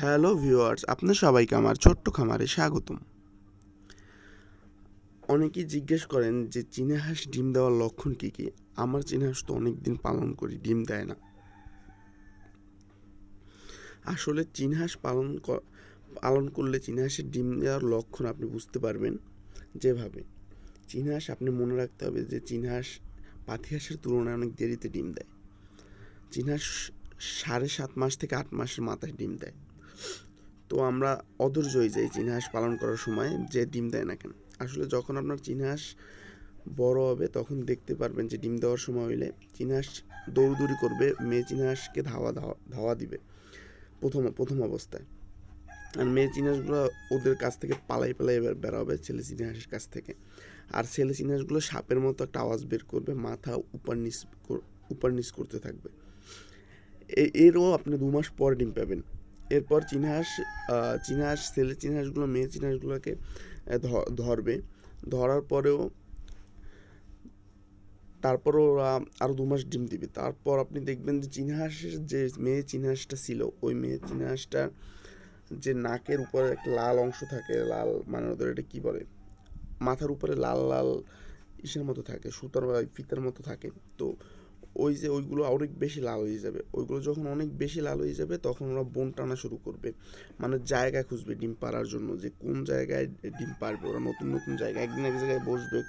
Hello viewers আপনার সবাইকে আমার ছোট্ট খামারে স্বাগতম। অনেকেই জিজ্ঞেস করেন যে চীনা হাঁস ডিম দেওয়ার লক্ষণ কী কী? আমার চীনা হাঁস তো অনেক দিন পালন করি, ডিম দেয় না। আসলে চীনা হাঁস পালন পালন করলে চীনা হাঁসের ডিম দেওয়ার লক্ষণ আপনি বুঝতে পারবেন যেভাবে। চীনা হাঁস আপনি মনে রাখতে হবে যে চীনা হাঁস পাতি হাঁসের তুলনায় অনেক দেরিতে ডিম দেয়। চীনা হাঁস সাড়ে সাত মাস থেকে আট মাসের মাথায় ডিম দেয়। তো আমরা অধৈর্য হয়ে যাই চীনা হাঁস পালন করার সময়, যে ডিম দেয় না কেন। আসলে যখন আপনার চীনা হাঁস বড় হবে, তখন দেখতে পারবেন যে ডিম দেওয়ার সময় হইলে চীনা হাঁস দৌড়দৌড়ি করবে, মেয়ে চীনা হাঁসকে ধাওয়া ধাওয়া ধাওয়া দিবে প্রথম প্রথম অবস্থায়। আর মেয়ে চীনা হাঁসগুলো ওদের কাছ থেকে পালাই পালাই এবার বেরোবে ছেলে চীনা হাঁসের কাছ থেকে। আর ছেলে চীনা হাঁসগুলো সাপের মতো একটা আওয়াজ বের করবে, মাথা উপর নিচ উপর নিচ করতে থাকবে। এরও আপনি দু মাস পর ডিম পাবেন। এরপর চীনা হাঁস আহ, চীনা হাঁস ছেলে চীনা হাঁসগুলো মেয়ে চীনা হাঁসগুলোকে আহ, ধ- ধরবে। ধরার পরেও তারপরও ওরা আরও দু মাস ডিম দিবে। তারপর আপনি দেখবেন যে চীনা হাঁসের যে মেয়ে চীনা হাঁসটা ছিল ওই মেয়ে চীনা হাঁসটা যে নাকের উপরে একটা লাল অংশ থাকে লাল মানে ওদের এটা কী বলে? মাথার উপরে লাল লাল ইসের মতো থাকে সুতার বা ফিতার মতো থাকে। তো ওই যে ওইগুলো অনেক বেশি লাল হয়ে যাবে। ওইগুলো যখন অনেক বেশি লাল হয়ে যাবে, তখন ওরা বোন টানা শুরু করবে। মানে জায়গা খুঁজবে ডিম পাড়ার জন্য যে কোন জায়গায় ডিম পাড়বে। ওরা নতুন নতুন জায়গা একদিন এক জায়গায় বসবে,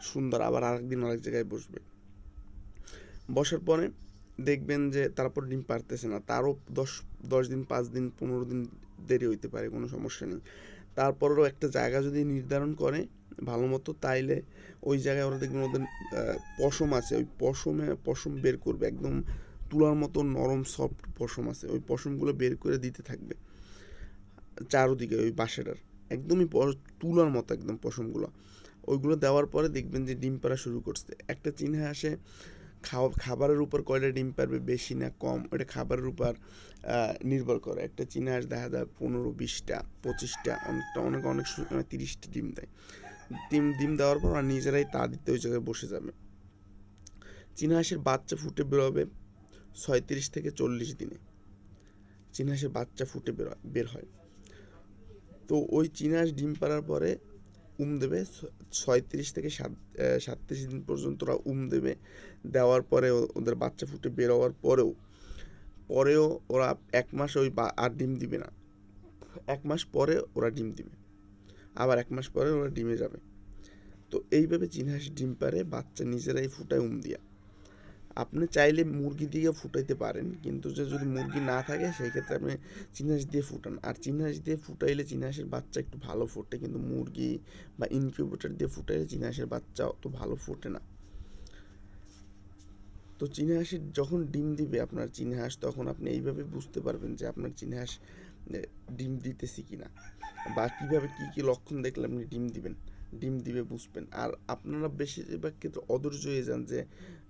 সুন্দর আবার আরেকদিন আরেক জায়গায় বসবে। বসার পরে দেখবেন যে তারপর ডিম পারতেছে না। তারও দশ দশ দিন, পাঁচ দিন, পনেরো দিন দেরি হইতে পারে, কোনো সমস্যা নেই। তারপরেও একটা জায়গা যদি নির্ধারণ করে ভালো মতো, তাইলে ওই জায়গায় ওরা দেখবেন ওদের পশম আছে। ওই পশমে, পশম বের করবে। একদম তুলার মতো নরম সফট পশম আছে। ওই পশমগুলো বের করে দিতে থাকবে। চারোদিকে, ওই বাসাটার একদমই তুলার মতো একদম পশমগুলো। ওইগুলো দেওয়ার পরে দেখবেন যে ডিম পাড়া শুরু করছে। একটা চিহ্নে আসে খাওয়া খাবারের উপর কয়টা ডিম পারবে বেশি না কম ওটা খাবারের উপর নির্ভর করে। একটা চীনা হাঁস দেখা যায় পনেরো, বিশটা, পঁচিশটা, অনেকটা, অনেক অনেক সময় তিরিশটা ডিম দেয়। ডিম ডিম দেওয়ার পর ওরা নিজেরাই তা দিতে ওই জায়গায় বসে যাবে। চীনা হাঁসের বাচ্চা ফুটে বেরোবে ছয়ত্রিশ থেকে চল্লিশ দিনে। চীনা হাঁসের বাচ্চা ফুটে বেরোয় বের হয়। তো ওই চীনা হাঁস ডিম পাড়ার পরে উম দেবে ছয়ত্রিশ থেকে সাত সাতত্রিশ দিন পর্যন্ত ওরা উম দেবে। দেওয়ার পরে ওদের বাচ্চা ফুটে বের হওয়ার পরেও পরেও ওরা এক মাস ওই আর ডিম দিবে না। এক মাস পরে ওরা ডিম দিবে। আবার এক মাস পরে ওরা ডিমে যাবে। তো এইভাবে চিনহাস ডিম পারে, বাচ্চা নিজেরাই ফুটায় উম দিয়া। আপনি চাইলে মুরগি দিয়ে ফুটাইতে পারেন কিন্তু যে যদি মুরগি না থাকে সেই ক্ষেত্রে আপনি চীনা হাঁস দিয়ে ফুটান। আর চীনা হাঁস দিয়ে ফুটাইলে চীনা হাঁসের বাচ্চা একটু ভালো ফোটে কিন্তু মুরগি বা ইনকিউবেটর দিয়ে ফুটাইলে চীনা হাঁসের বাচ্চা অত ভালো ফোটে না। তো চীনা হাঁসের যখন ডিম দিবে আপনার চীনা হাঁস তখন আপনি এইভাবে বুঝতে পারবেন যে আপনার চীনা হাঁস এ, ডিম দিতেছি কিনা বা কীভাবে কী কী লক্ষণ দেখলে আপনি ডিম দিবেন। ডিম দিবে বুঝবেন। আর আপনারা বেশিরভাগ ক্ষেত্রে অধৈর্য হয়ে যান যে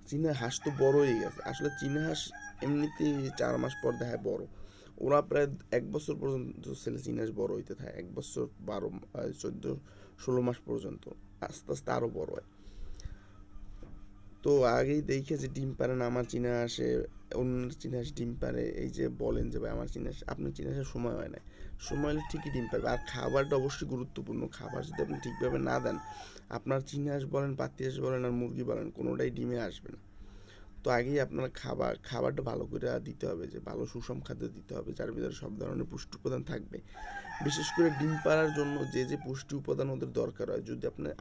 চীনা হাঁস তো বড় হয়ে গেছে। আসলে চীনা হাঁস এমনিতেই চার মাস পর দেখায় বড়। ওরা প্রায় এক বছর পর্যন্ত ছেলে চীনা হাঁস বড় হইতে থাকে। এক বছর বারো চোদ্দ, ষোলো মাস পর্যন্ত আস্তে আস্তে আরও বড় হয়। তো আগেই দেখে যে ডিম পারে না, আমার চীনা হাঁসে অন্য চীনা হাঁস ডিম পারে এই যে বলেন যে ভাই আমার চীনা আপনার চীনা হাঁসের সময় হয় না সময় হলে ঠিকই ডিম পারবে আর খাবারটা অবশ্যই গুরুত্বপূর্ণ। খাবার যদি আপনি ঠিকভাবে না দেন, আপনার চীনা হাঁস বলেন, পাতি হাঁস বলেন আর মুরগি বলেন, কোনোটাই ডিমে আসবে না। তো আগেই আপনার খাবার, খাবারটা ভালো করে দিতে হবে, যে ভালো সুষম খাদ্য দিতে হবে, যার ভিতরে সব ধরনের পুষ্টি উপাদান থাকবে। বিশেষ করে ডিম পাড়ার জন্য যে যে পুষ্টি উপাদান ওদের দরকার হয়, যদি আপনার